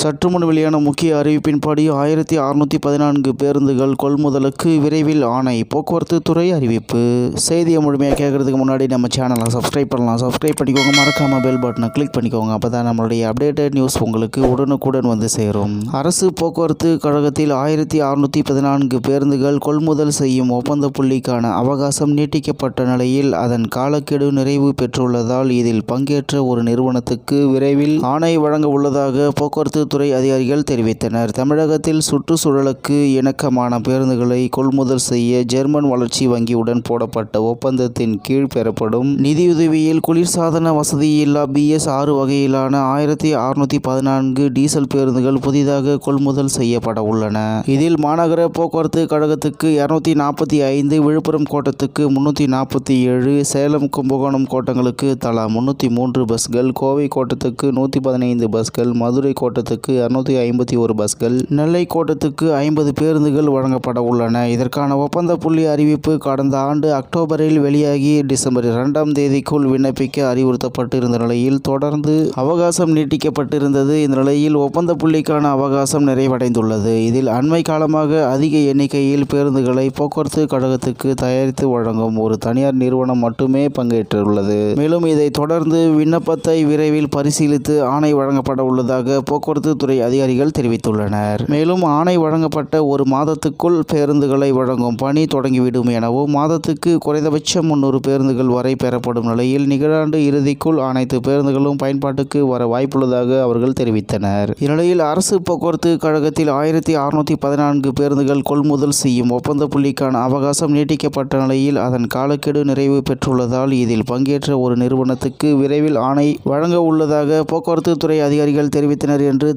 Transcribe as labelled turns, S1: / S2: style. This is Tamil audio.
S1: சற்றுமுன் வெளியான முக்கிய அறிவிப்பின்படி ஆயிரத்தி அறுநூற்றி பதினான்கு பேருந்துகள் கொள்முதலுக்கு விரைவில் ஆணை. போக்குவரத்து துறை அறிவிப்பு. செய்தியை முழுமையாக கேட்கறதுக்கு முன்னாடி நம்ம சேனலை சப்ஸ்கிரைப் பண்ணலாம். சப்ஸ்கிரைப் பண்ணிக்கோங்க. மறக்காம பெல் பட்டனை கிளிக் பண்ணிக்கோங்க. அப்போ தான் நம்மளுடைய அப்டேட்டட் நியூஸ் உங்களுக்கு உடனுக்குடன் வந்து சேரும். அரசு போக்குவரத்து கழகத்தில் ஆயிரத்தி அறுநூற்றி பதினான்கு பேருந்துகள் கொள்முதல் செய்யும் ஒப்பந்த புள்ளிக்கான அவகாசம் நீட்டிக்கப்பட்ட நிலையில் அதன் காலக்கெடு நிறைவு பெற்றுள்ளதால் இதில் பங்கேற்ற ஒரு நிறுவனத்துக்கு விரைவில் ஆணை வழங்க உள்ளதாக போக்குவரத்து துறை அதிகாரிகள் தெரிவித்தனர். தமிழகத்தில் சுற்றுச்சூழலுக்கு இணக்கமான பேருந்துகளை கொள்முதல் செய்ய ஜெர்மன் வளர்ச்சி வங்கியுடன் போடப்பட்ட ஒப்பந்தத்தின் கீழ் பெறப்படும் நிதியுதவியில் குளிர்சாதன வசதியில்லா பிஎஸ் ஆறு வகையிலான ஆயிரத்தி அறுநூற்றி பதினான்கு டீசல் பேருந்துகள் புதிதாக கொள்முதல் செய்யப்பட உள்ளன. இதில் மாநகர போக்குவரத்து கழகத்துக்கு இருநூத்தி நாற்பத்தி ஐந்து விழுப்புரம் கோட்டத்துக்கு முன்னூற்றி நாற்பத்தி ஏழு சேலம் கும்பகோணம் கோட்டங்களுக்கு தலா முன்னூற்றி மூன்று பஸ்கள் கோவை கோட்டத்துக்கு நூற்றி பதினைந்து பஸ்கள் மதுரை கோட்டத்துக்கு இரநூத்தி ஐம்பத்தி ஒரு பஸ்கள் நெல்லை கோட்டத்துக்கு ஐம்பது பேருந்துகள் வழங்கப்பட உள்ளன. இதற்கான ஒப்பந்த புள்ளி அறிவிப்பு கடந்த ஆண்டு அக்டோபரில் வெளியாகி டிசம்பர் இரண்டாம் தேதிக்குள் விண்ணப்பிக்க அறிவுறுத்தப்பட்டிருந்த நிலையில் தொடர்ந்து அவகாசம் நீட்டிக்கப்பட்டிருந்தது. இந்த நிலையில் ஒப்பந்த புள்ளிக்கான அவகாசம் நிறைவடைந்துள்ளது. இதில் அண்மை காலமாக அதிக எண்ணிக்கையில் பேருந்துகளை போக்குவரத்து கழகத்துக்கு தயாரித்து வழங்கும் ஒரு தனியார் நிறுவனம் மட்டுமே பங்கேற்றுள்ளது. மேலும் இதை தொடர்ந்து விண்ணப்பத்தை விரைவில் பரிசீலித்து ஆணை வழங்கப்பட உள்ளதாக போக்குவரத்து துறை அதிகாரிகள் தெரிவித்துள்ளனர். மேலும் ஆணை வழங்கப்பட்ட ஒரு மாதத்துக்குள் பேருந்துகளை வழங்கும் பணி தொடங்கிவிடும் எனவும் மாதத்துக்கு குறைந்தபட்சம் முன்னூறு பேருந்துகள் வரை பெறப்படும் நிலையில் நிகழாண்டு இறுதிக்குள் அனைத்து பேருந்துகளும் பயன்பாட்டுக்கு வர வாய்ப்புள்ளதாக அவர்கள் தெரிவித்தனர். இந்நிலையில் அரசு போக்குவரத்து கழகத்தில் ஆயிரத்தி அறுநூத்தி பதினான்கு பேருந்துகள் கொள்முதல் செய்யும் ஒப்பந்த புள்ளிக்கான அவகாசம் நீட்டிக்கப்பட்ட நிலையில் அதன் காலக்கெடு நிறைவு பெற்றுள்ளதால் இதில் பங்கேற்ற ஒரு நிறுவனத்துக்கு விரைவில் ஆணை வழங்க உள்ளதாக போக்குவரத்து துறை அதிகாரிகள் தெரிவித்தனர் என்று